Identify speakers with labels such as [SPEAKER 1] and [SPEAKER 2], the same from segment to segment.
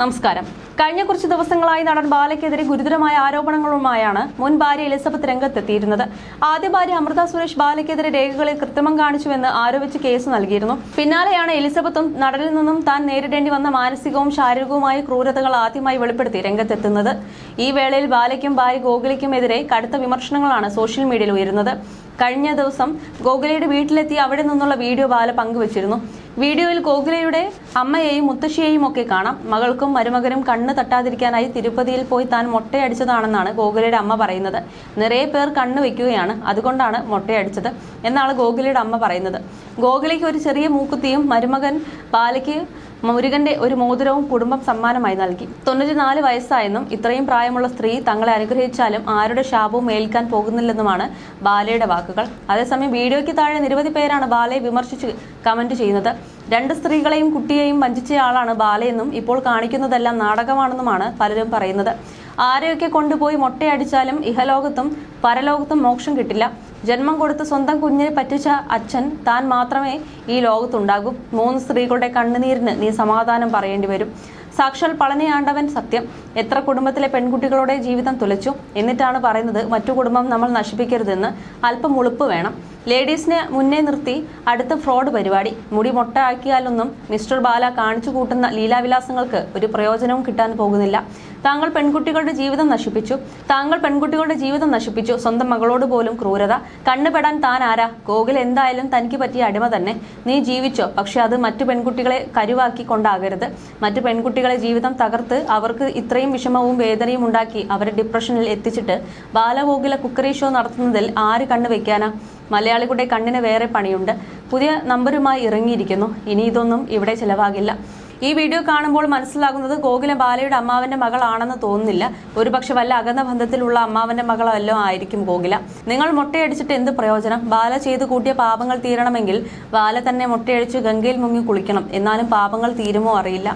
[SPEAKER 1] നമസ്കാരം. കഴിഞ്ഞ കുറച്ച് ദിവസങ്ങളായി നടൻ ബാലയ്ക്കെതിരെ ഗുരുതരമായ ആരോപണങ്ങളുമായാണ് മുൻ ഭാര്യ എലിസബത്ത് രംഗത്തെത്തിയിരുന്നത്. ആദ്യ ഭാര്യ അമൃത സുരേഷ് ബാലയ്ക്കെതിരെ രേഖകളിൽ കൃത്രിമം കാണിച്ചുവെന്ന് ആരോപിച്ച് കേസ് നൽകിയിരുന്നു. പിന്നാലെയാണ് എലിസബത്തും നടനിൽ നിന്നും താൻ നേരിടേണ്ടി വന്ന മാനസികവും ശാരീരികവുമായ ക്രൂരതകൾ ആദ്യമായി വെളിപ്പെടുത്തി രംഗത്തെത്തുന്നത്. ഈ വേളയിൽ ബാലയ്ക്കും ഭാര്യ ഗോകുലിക്കും എതിരെ കടുത്ത വിമർശനങ്ങളാണ് സോഷ്യൽ മീഡിയയിൽ ഉയരുന്നത്. കഴിഞ്ഞ ദിവസം ഗോകുലയുടെ വീട്ടിലെത്തി അവിടെ നിന്നുള്ള വീഡിയോ ബാല പങ്കുവച്ചിരുന്നു. വീഡിയോയിൽ കോകിലയുടെ അമ്മയെയും മുത്തശ്ശിയെയും ഒക്കെ കാണാം. മകൾക്കും മരുമകനും കണ്ണ് തട്ടാതിരിക്കാനായി തിരുപ്പതിയിൽ പോയി താൻ മൊട്ടയടിച്ചതാണെന്നാണ് ഗോകുലയുടെ അമ്മ പറയുന്നത്. നിറയെ പേർ കണ്ണ് വെക്കുകയാണ്. അതുകൊണ്ടാണ് മൊട്ടയടിച്ചത് എന്നാണ് ഗോകുലയുടെ അമ്മ പറയുന്നത്. ഗോകുലയ്ക്ക് ഒരു ചെറിയ മൂക്കുത്തിയും മരുമകൻ ബാലയ്ക്ക് മുരുകന്റെ ഒരു മോതിരവും കുടുംബം സമ്മാനമായി നൽകി. തൊണ്ണൂറ്റിനാല് വയസ്സായെന്നും ഇത്രയും പ്രായമുള്ള സ്ത്രീ തങ്ങളെ അനുഗ്രഹിച്ചാലും ആരുടെ ശാപവും ഏൽക്കാൻ പോകുന്നില്ലെന്നുമാണ് ബാലയുടെ വാക്കുകൾ. അതേസമയം വീഡിയോയ്ക്ക് താഴെ നിരവധി പേരാണ് ബാലയെ വിമർശിച്ച് കമന്റ് ചെയ്യുന്നത്. രണ്ട് സ്ത്രീകളെയും കുട്ടിയെയും വഞ്ചിച്ചയാളാണ് ബാലയെന്നും ഇപ്പോൾ കാണിക്കുന്നതെല്ലാം നാടകമാണെന്നുമാണ് പലരും പറയുന്നത്. ആരെയൊക്കെ കൊണ്ടുപോയി മൊട്ടയടിച്ചാലും ഇഹലോകത്തും പരലോകത്തും മോക്ഷം കിട്ടില്ല. ജന്മം കൊടുത്ത് സ്വന്തം കുഞ്ഞിനെ പറ്റിച്ച അച്ഛൻ താൻ മാത്രമേ ഈ ലോകത്തുണ്ടാകൂ. മൂന്ന് സ്ത്രീകളുടെ കണ്ണുനീരിന് നീ സമാധാനം പറയേണ്ടി വരും. സാക്ഷാൽ പളനിയാണ്ടവൻ സത്യം. എത്ര കുടുംബത്തിലെ പെൺകുട്ടികളുടെ ജീവിതം തുലച്ചു. എന്നിട്ടാണ് പറയുന്നത് മറ്റു കുടുംബം നമ്മൾ നശിപ്പിക്കരുതെന്ന്. അല്പം ഉളുപ്പ് വേണം. ലേഡീസിനെ മുന്നേ നിർത്തി അടുത്ത ഫ്രോഡ് പരിപാടി. മുടി മൊട്ടയാക്കിയാലൊന്നും മിസ്റ്റർ ബാല കാണിച്ചു കൂട്ടുന്ന ലീലാവിലാസങ്ങൾക്ക് ഒരു പ്രയോജനവും കിട്ടാൻ പോകുന്നില്ല. താങ്കൾ പെൺകുട്ടികളുടെ ജീവിതം നശിപ്പിച്ചു. താങ്കൾ പെൺകുട്ടികളുടെ ജീവിതം നശിപ്പിച്ചു. സ്വന്തം മകളോട് പോലും ക്രൂരത. കണ്ണുപെടാൻ താൻ ആരാ? ഗോകുൽ എന്തായാലും തനിക്ക് പറ്റിയ അടിമ തന്നെ. നീ ജീവിച്ചോ? പക്ഷെ അത് മറ്റു പെൺകുട്ടികളെ കരുവാക്കി കൊണ്ടാകരുത്. മറ്റു പെൺകുട്ടികളെ ജീവിതം തകർത്ത് അവർക്ക് ഇത്രയും വിഷമവും വേദനയും ഉണ്ടാക്കി അവരെ ഡിപ്രഷനിൽ എത്തിച്ചിട്ട് ബാലഗോകുല കുക്കറി ഷോ നടത്തുന്നതിൽ ആര് കണ്ണു വെക്കാനാ? മലയാളികളുടെ കണ്ണിന് വേറെ പണിയുണ്ട്. പുതിയ നമ്പറുമായി ഇറങ്ങിയിരിക്കുന്നു. ഇനി ഇതൊന്നും ഇവിടെ ചിലവാകില്ല. ഈ വീഡിയോ കാണുമ്പോൾ മനസ്സിലാകുന്നത് ഗോകുല ബാലയുടെ അമ്മാവന്റെ മകളാണെന്ന് തോന്നുന്നില്ല. ഒരുപക്ഷെ വല്ല അകന്ന ബന്ധത്തിലുള്ള അമ്മാവന്റെ മകളല്ലോ ആയിരിക്കും ഗോകുല. നിങ്ങൾ മുട്ടയടിച്ചിട്ട് എന്ത് പ്രയോജനം? ബാല ചെയ്തു കൂട്ടിയ പാപങ്ങൾ തീരണമെങ്കിൽ ബാല തന്നെ മുട്ടയടിച്ച് ഗംഗയിൽ മുങ്ങി കുളിക്കണം. എന്നാലും പാപങ്ങൾ തീരുമോ അറിയില്ല.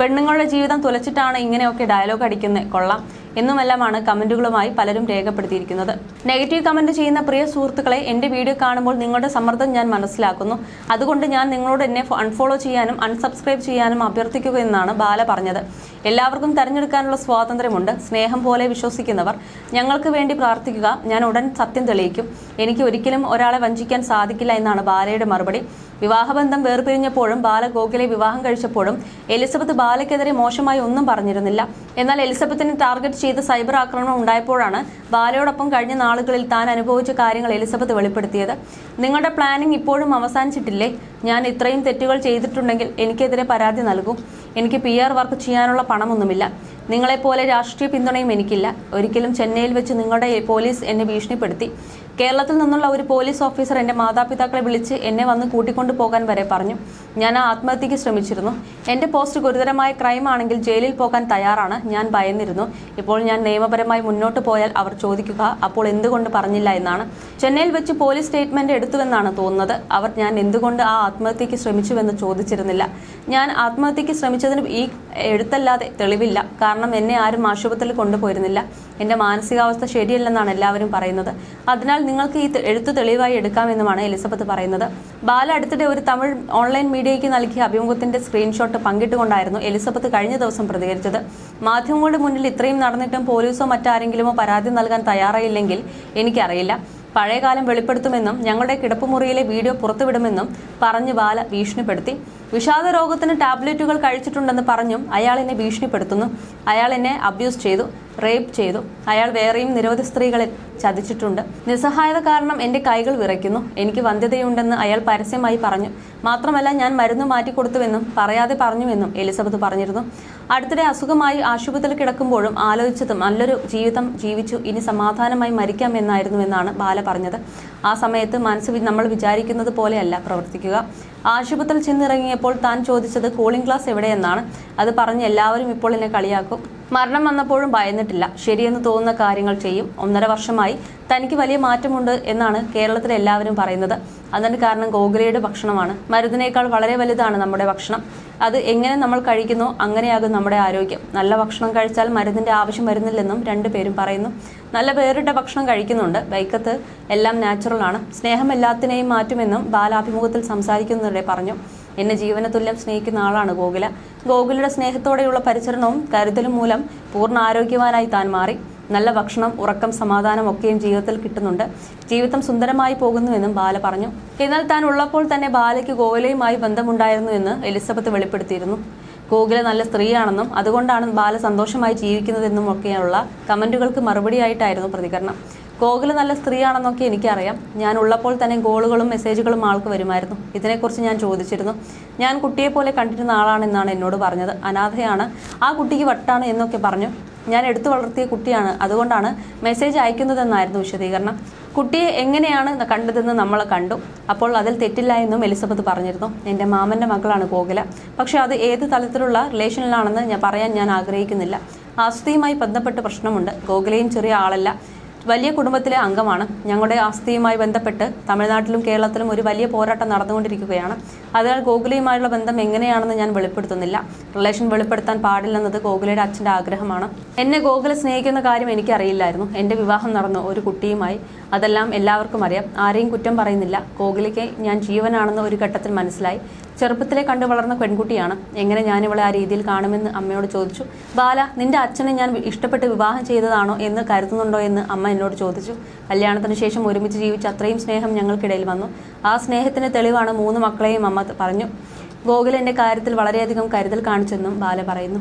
[SPEAKER 1] പെണ്ണുങ്ങളുടെ ജീവിതം തുലച്ചിട്ടാണ് ഇങ്ങനെയൊക്കെ ഡയലോഗ് അടിക്കുന്നത് കൊള്ളാം. എന്നുമെല്ലാമാണ് കമന്റുകളുമായി പലരും രേഖപ്പെടുത്തിയിരിക്കുന്നത്. നെഗറ്റീവ് കമന്റ് ചെയ്യുന്ന പ്രിയ സുഹൃത്തുക്കളെ എന്റെ വീഡിയോ കാണുമ്പോൾ നിങ്ങളുടെ സമ്മർദ്ദം ഞാൻ മനസ്സിലാക്കുന്നു. അതുകൊണ്ട് ഞാൻ നിങ്ങളോട് എന്നെ അൺഫോളോ ചെയ്യാനും അൺസബ്സ്ക്രൈബ് ചെയ്യാനും അഭ്യർത്ഥിക്കുക എന്നാണ് ബാല പറഞ്ഞത്. എല്ലാവർക്കും തെരഞ്ഞെടുക്കാനുള്ള സ്വാതന്ത്ര്യമുണ്ട്. സ്നേഹം പോലെ വിശ്വസിക്കുന്നവർ ഞങ്ങൾക്ക് വേണ്ടി പ്രാർത്ഥിക്കുക. ഞാൻ ഉടൻ സത്യം തെളിയിക്കും. എനിക്ക് ഒരിക്കലും ഒരാളെ വഞ്ചിക്കാൻ സാധിക്കില്ല എന്നാണ് ബാലയുടെ മറുപടി. വിവാഹബന്ധം വേർപിരിഞ്ഞപ്പോഴും ബാല ഗോകുലെ വിവാഹം കഴിച്ചപ്പോഴും എലിസബത്ത് ബാലയ്ക്കെതിരെ മോശമായി ഒന്നും പറഞ്ഞിരുന്നില്ല. എന്നാൽ എലിസബത്തിനെ ടാർഗറ്റ് ചെയ്ത് സൈബർ ആക്രമണം ഉണ്ടായപ്പോഴാണ് ബാലയോടൊപ്പം കഴിഞ്ഞ നാളുകളിൽ താൻ അനുഭവിച്ച കാര്യങ്ങൾ എലിസബത്ത് വെളിപ്പെടുത്തിയത്. നിങ്ങളുടെ പ്ലാനിംഗ് ഇപ്പോഴും അവസാനിച്ചിട്ടില്ലേ? ഞാൻ ഇത്രയും തെറ്റുകൾ ചെയ്തിട്ടുണ്ടെങ്കിൽ എനിക്കെതിരെ പരാതി നൽകും. എനിക്ക് പി ആർ വർക്ക് ചെയ്യാനുള്ള പണമൊന്നുമില്ല. നിങ്ങളെപ്പോലെ രാഷ്ട്രീയ പിന്തുണയും എനിക്കില്ല. ഒരിക്കലും ചെന്നൈയിൽ വെച്ച് നിങ്ങളുടെ പോലീസ് എന്നെ ഭീഷണിപ്പെടുത്തി. കേരളത്തിൽ നിന്നുള്ള ഒരു പോലീസ് ഓഫീസർ എന്റെ മാതാപിതാക്കളെ വിളിച്ച് എന്നെ വന്ന് കൂട്ടിക്കൊണ്ടു പോകാൻ വരെ പറഞ്ഞു. ഞാൻ ആത്മഹത്യക്ക് ശ്രമിച്ചിരുന്നു. എന്റെ പോസ്റ്റ് ഗുരുതരമായ ക്രൈമാണെങ്കിൽ ജയിലിൽ പോകാൻ തയ്യാറാണ്. ഞാൻ ഭയന്നിരുന്നു. ഇപ്പോൾ ഞാൻ നിയമപരമായി മുന്നോട്ട് പോയാൽ അവർ ചോദിക്കുക അപ്പോൾ എന്തുകൊണ്ട് പറഞ്ഞില്ല എന്നാണ്. ചെന്നൈയിൽ വെച്ച് പോലീസ് സ്റ്റേറ്റ്മെന്റ് എടുത്തുവെന്നാണ് തോന്നുന്നത്. അവർ ഞാൻ എന്തുകൊണ്ട് ആ ആത്മഹത്യക്ക് ശ്രമിച്ചുവെന്ന് ചോദിച്ചിരുന്നില്ല. ഞാൻ ആത്മഹത്യക്ക് ശ്രമിച്ചതിന് ഈ എഴുത്തല്ലാതെ തെളിവില്ല. കാരണം എന്നെ ആരും ആശുപത്രിയിൽ കൊണ്ടുപോയിരുന്നില്ല. എന്റെ മാനസികാവസ്ഥ ശരിയല്ലെന്നാണ് എല്ലാവരും പറയുന്നത്. അതിനാൽ നിങ്ങൾക്ക് ഈ എഴുത്തു തെളിവായി എടുക്കാമെന്നുമാണ് എലിസബത്ത് പറയുന്നത്. ബാല അടുത്തിടെ ഒരു തമിഴ് ഓൺലൈൻ മീഡിയയ്ക്ക് നൽകിയ അഭിമുഖത്തിന്റെ സ്ക്രീൻഷോട്ട് പങ്കിട്ടുകൊണ്ടായിരുന്നു എലിസബത്ത് കഴിഞ്ഞ ദിവസം പ്രതികരിച്ചത്. മാധ്യമങ്ങളുടെ മുന്നിൽ ഇത്രയും നടന്നിട്ടും പോലീസോ മറ്റാരെങ്കിലുമോ പരാതി നൽകാൻ തയ്യാറായില്ലെങ്കിൽ എനിക്കറിയില്ല. പഴയകാലം വെളിപ്പെടുത്തുമെന്നും ഞങ്ങളുടെ കിടപ്പുമുറിയിലെ വീഡിയോ പുറത്തുവിടുമെന്നും പറഞ്ഞ് ബാല ഭീഷണിപ്പെടുത്തി. വിഷാദ രോഗത്തിന് ടാബ്ലറ്റുകൾ കഴിച്ചിട്ടുണ്ടെന്ന് പറഞ്ഞും അയാൾ എന്നെ ഭീഷണിപ്പെടുത്തുന്നു. അയാൾ എന്നെ അബ്യൂസ് ചെയ്തു റേപ്പ് ചെയ്തു. അയാൾ വേറെയും നിരവധി സ്ത്രീകളെ ചതിച്ചിട്ടുണ്ട്. നിസ്സഹായത കാരണം എന്റെ കൈകൾ വിറയ്ക്കുന്നു. എനിക്ക് വന്ധ്യതയുണ്ടെന്ന് അയാൾ പരസ്യമായി പറഞ്ഞു. മാത്രമല്ല ഞാൻ മരുന്ന് മാറ്റിക്കൊടുത്തുവെന്നും പറയാതെ പറഞ്ഞുവെന്നും എലിസബത്ത് പറഞ്ഞിരുന്നു. അടുത്തിടെ അസുഖമായി ആശുപത്രിയിൽ കിടക്കുമ്പോഴും ആലോചിച്ചതും നല്ലൊരു ജീവിതം ജീവിച്ചു ഇനി സമാധാനമായി മരിക്കാമെന്നായിരുന്നുവെന്നാണ് ബാല പറഞ്ഞത്. ആ സമയത്ത് മനസ്സ് നമ്മൾ വിചാരിക്കുന്നത് പോലെയല്ല പ്രവർത്തിക്കുക. ആശുപത്രിയിൽ ചെന്നിറങ്ങിയപ്പോൾ താൻ ചോദിച്ചത് കൂളിംഗ് ഗ്ലാസ് എവിടെയെന്നാണ്? അത് പറഞ്ഞ് എല്ലാവരും ഇപ്പോൾ എന്നെ കളിയാക്കും. മരണം വന്നപ്പോഴും ഭയന്നിട്ടില്ല. ശരിയെന്ന് തോന്നുന്ന കാര്യങ്ങൾ ചെയ്യും. ഒന്നര വർഷമായി തനിക്ക് വലിയ മാറ്റമുണ്ട് എന്നാണ് കേരളത്തിലെ എല്ലാവരും പറയുന്നത്. അതിന് കാരണം ഗോകുലയുടെ ഭക്ഷണമാണ്. മരുന്നിനേക്കാൾ വളരെ വലുതാണ് നമ്മുടെ ഭക്ഷണം. അത് എങ്ങനെ നമ്മൾ കഴിക്കുന്നു അങ്ങനെയാകും നമ്മുടെ ആരോഗ്യം. നല്ല ഭക്ഷണം കഴിച്ചാൽ മരുന്നിന്റെ ആവശ്യം വരുന്നില്ലെന്നും രണ്ടുപേരും പറയുന്നു. നല്ല വേറിട്ട ഭക്ഷണം കഴിക്കുന്നുണ്ട്. ബൈക്കത്ത് എല്ലാം നാച്ചുറലാണ് സ്നേഹം എല്ലാത്തിനെയും മാറ്റുമെന്നും ബാലാഭിമുഖത്തിൽ സംസാരിക്കുന്നതിനിടെ പറഞ്ഞു. എന്നെ ജീവനതുല്യം സ്നേഹിക്കുന്ന ആളാണ് ഗോകുല ഗോകുലയുടെ സ്നേഹത്തോടെയുള്ള പരിചരണവും കരുതലും മൂലം പൂർണ ആരോഗ്യവാനായി താൻ മാറി. നല്ല ഭക്ഷണം ഉറക്കം സമാധാനം ഒക്കെയും ജീവിതത്തിൽ കിട്ടുന്നുണ്ട്. ജീവിതം സുന്ദരമായി പോകുന്നുവെന്നും ബാല പറഞ്ഞു. എന്നാൽ താൻ ഉള്ളപ്പോൾ തന്നെ ബാലയ്ക്ക് ഗോകുലയുമായി ബന്ധമുണ്ടായിരുന്നു എന്ന് എലിസബത്ത് വെളിപ്പെടുത്തിയിരുന്നു. ഗോകുല നല്ല സ്ത്രീയാണെന്നും അതുകൊണ്ടാണ് ബാല സന്തോഷമായി ജീവിക്കുന്നതെന്നും ഒക്കെയുള്ള കമന്റുകൾക്ക് മറുപടിയായിട്ടായിരുന്നു പ്രതികരണം. ഗോകുല നല്ല സ്ത്രീയാണെന്നൊക്കെ എനിക്കറിയാം. ഞാൻ ഉള്ളപ്പോൾ തന്നെ ഗോളുകളും മെസ്സേജുകളും ആൾക്ക് വരുമായിരുന്നു. ഇതിനെക്കുറിച്ച് ഞാൻ ചോദിച്ചിരുന്നു. ഞാൻ കുട്ടിയെപ്പോലെ കണ്ടിരുന്ന ആളാണെന്നാണ് എന്നോട് പറഞ്ഞത്. അനാഥയാണ്. ആ കുട്ടിക്ക് വട്ടാണ് എന്നൊക്കെ പറഞ്ഞു. ഞാൻ എടുത്തു വളർത്തിയ കുട്ടിയാണ്. അതുകൊണ്ടാണ് മെസ്സേജ് അയക്കുന്നതെന്നായിരുന്നു വിശദീകരണം. കുട്ടിയെ എങ്ങനെയാണ് കണ്ടതെന്ന് നമ്മൾ കണ്ടു. അപ്പോൾ അതിൽ തെറ്റില്ല എന്നും എലിസബത്ത് പറഞ്ഞിരുന്നു. എന്റെ മാമന്റെ മകളാണ് കോകില പക്ഷേ അത് ഏത് തലത്തിലുള്ള റിലേഷനിലാണെന്ന് ഞാൻ പറയാൻ ഞാൻ ആഗ്രഹിക്കുന്നില്ല. ആസ്തിയുമായി ബന്ധപ്പെട്ട് പ്രശ്നമുണ്ട്. ഗോകുലയും ചെറിയ ആളല്ല. വലിയ കുടുംബത്തിലെ അംഗമാണ്. ഞങ്ങളുടെ ആസ്തിയുമായി ബന്ധപ്പെട്ട് തമിഴ്നാട്ടിലും കേരളത്തിലും ഒരു വലിയ പോരാട്ടം നടന്നുകൊണ്ടിരിക്കുകയാണ്. അതിനാൽ ഗോകുലയുമായുള്ള ബന്ധം എങ്ങനെയാണെന്ന് ഞാൻ വെളിപ്പെടുത്തുന്നില്ല. റിലേഷൻ വെളിപ്പെടുത്താൻ പാടില്ലെന്നത് ഗോകുലയുടെ അച്ഛന്റെ ആഗ്രഹമാണ്. എന്നെ ഗോകുല സ്നേഹിക്കുന്ന കാര്യം എനിക്കറിയില്ലായിരുന്നു. എന്റെ വിവാഹം നടന്നു ഒരു കുട്ടിയുമായി അതെല്ലാം എല്ലാവർക്കും അറിയാം. ആരെയും കുറ്റം പറയുന്നില്ല. ഗോകുലയ്ക്ക് ഞാൻ ജീവനാണെന്ന് ഒരു ഘട്ടത്തിൽ മനസ്സിലായി. ചെറുപ്പത്തിലെ കണ്ടു വളർന്ന പെൺകുട്ടിയാണ്. എങ്ങനെ ഞാൻ ഇവളെ ആ രീതിയിൽ കാണുമെന്ന് അമ്മയോട് ചോദിച്ചു. ബാല നിന്റെ അച്ഛനെ ഞാൻ ഇഷ്ടപ്പെട്ട് വിവാഹം ചെയ്തതാണോ എന്ന് കരുതുന്നുണ്ടോ എന്ന് അമ്മ എന്നോട് ചോദിച്ചു. കല്യാണത്തിന് ശേഷം ഒരുമിച്ച് ജീവിച്ച അത്രയും സ്നേഹം ഞങ്ങൾക്കിടയിൽ വന്നു. ആ സ്നേഹത്തിന് തെളിവാണ് മൂന്ന് മക്കളെയും അമ്മ പറഞ്ഞു. ഗോകുൽ കാര്യത്തിൽ വളരെയധികം കരുതൽ കാണിച്ചെന്നും ബാല പറയുന്നു.